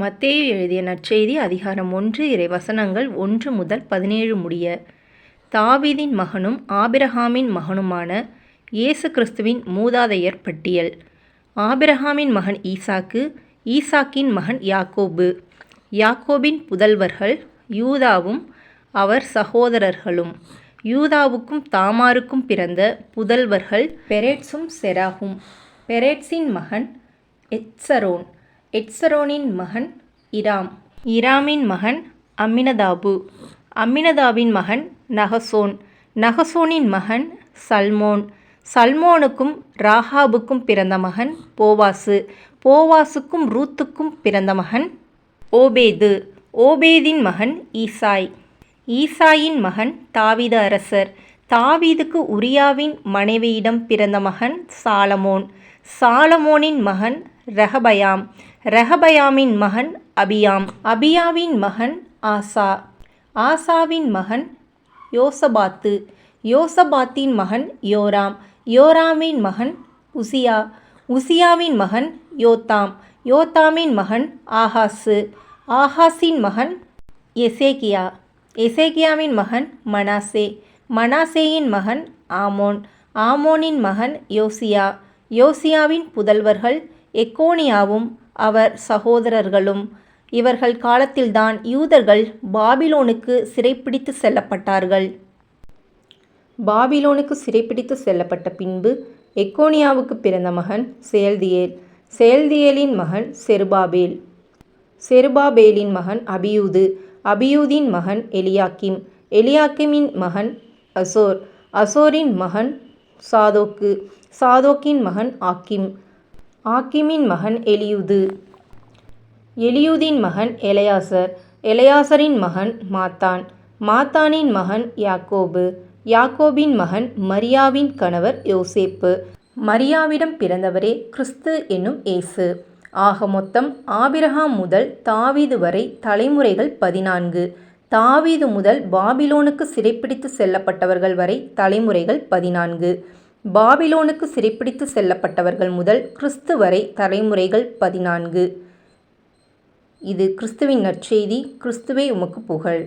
மத்தேயு எழுதிய நற்செய்தி அதிகாரம் ஒன்று இறைவசனங்கள் ஒன்று முதல் பதினேழு முடிய. தாவீதின் மகனும் ஆபிரகாமின் மகனுமான இயேசு கிறிஸ்துவின் மூதாதையர் பட்டியல். ஆபிரகாமின் மகன் ஈசாக்கு ஈசாக்கின் மகன் யாக்கோபு. யாக்கோபின் புதல்வர்கள் யூதாவும் அவர் சகோதரர்களும். யூதாவுக்கும் தாமாருக்கும் பிறந்த புதல்வர்கள் பெரேட்ஸும் செராகும். பெரேட்ஸின் மகன் எட்சரோன் எட்சரோனின் மகன் இராம். இராமின் மகன் அம்மினதாபு. அம்மினதாபின் மகன் நகசோன். நகசோனின் மகன் சல்மோன். சல்மோனுக்கும் ராகாபுக்கும் பிறந்த மகன் போவாசு. போவாசுக்கும் ரூத்துக்கும் பிறந்த மகன் ஓபேது. ஓபேதின் மகன் ஈசாய். ஈசாயின் மகன் தாவீத அரசர். தாவீதுக்கு உரியாவின் மனைவியிடம் பிறந்த மகன் சாலமோன். சாலமோனின் மகன் ரஹபயாம். ரஹபயாமின் மகன் அபியாம். அபியாவின் மகன் ஆசா. ஆசாவின் மகன் யோசபாத்து. யோசபாத்தின் மகன் யோராம். யோராமின் மகன் உசியா. உசியாவின் மகன் யோத்தாம். யோத்தாமின் மகன் ஆஹாசு ஆஹாஸின் மகன் எசேகியா எசேகியாவின் மகன் மனாசே. மனாசேயின் மகன் ஆமோன். ஆமோனின் மகன் யோசியா. யோசியாவின் புதல்வர்கள் எக்கோனியாவும் அவர் சகோதரர்களும். இவர்கள் காலத்தில்தான் யூதர்கள் பாபிலோனுக்கு சிறைப்பிடித்து செல்லப்பட்டார்கள். பாபிலோனுக்கு சிறைப்பிடித்து செல்லப்பட்ட பின்பு எக்கோனியாவுக்கு பிறந்த மகன் செயல்தியேல் செயல்தியேலின் மகன் செருபாபேல். செருபாபேலின் மகன் அபியூது. அபியூதின் மகன் எலியாக்கிம். எலியாக்கிமின் மகன் அசோர். அசோரின் மகன் சாதோக்கு. சாதோக்கின் மகன் ஆக்கிம். ஆக்கிமின் மகன் எலியுது. எலியூதின் மகன் எலையாசர். எலையாசரின் மகன் மாத்தான். மாத்தானின் மகன் யாக்கோபு. யாக்கோபின் மகன் மரியாவின் கணவர் யோசேப்பு. மரியாவிடம் பிறந்தவரே கிறிஸ்து என்னும் இயேசு ஆக மொத்தம் ஆபிரகாம் முதல் தாவீது வரை தலைமுறைகள் பதினான்கு. தாவீது முதல் பாபிலோனுக்கு சிறைப்பிடித்து செல்லப்பட்டவர்கள் வரை தலைமுறைகள் பதினான்கு. பாபிலோனுக்கு சிறைப்பிடித்து செல்லப்பட்டவர்கள் முதல் கிறிஸ்து வரை தலைமுறைகள் பதினான்கு. இது கிறிஸ்துவின் நற்செய்தி கிறிஸ்துவே உமக்கு புகழ்.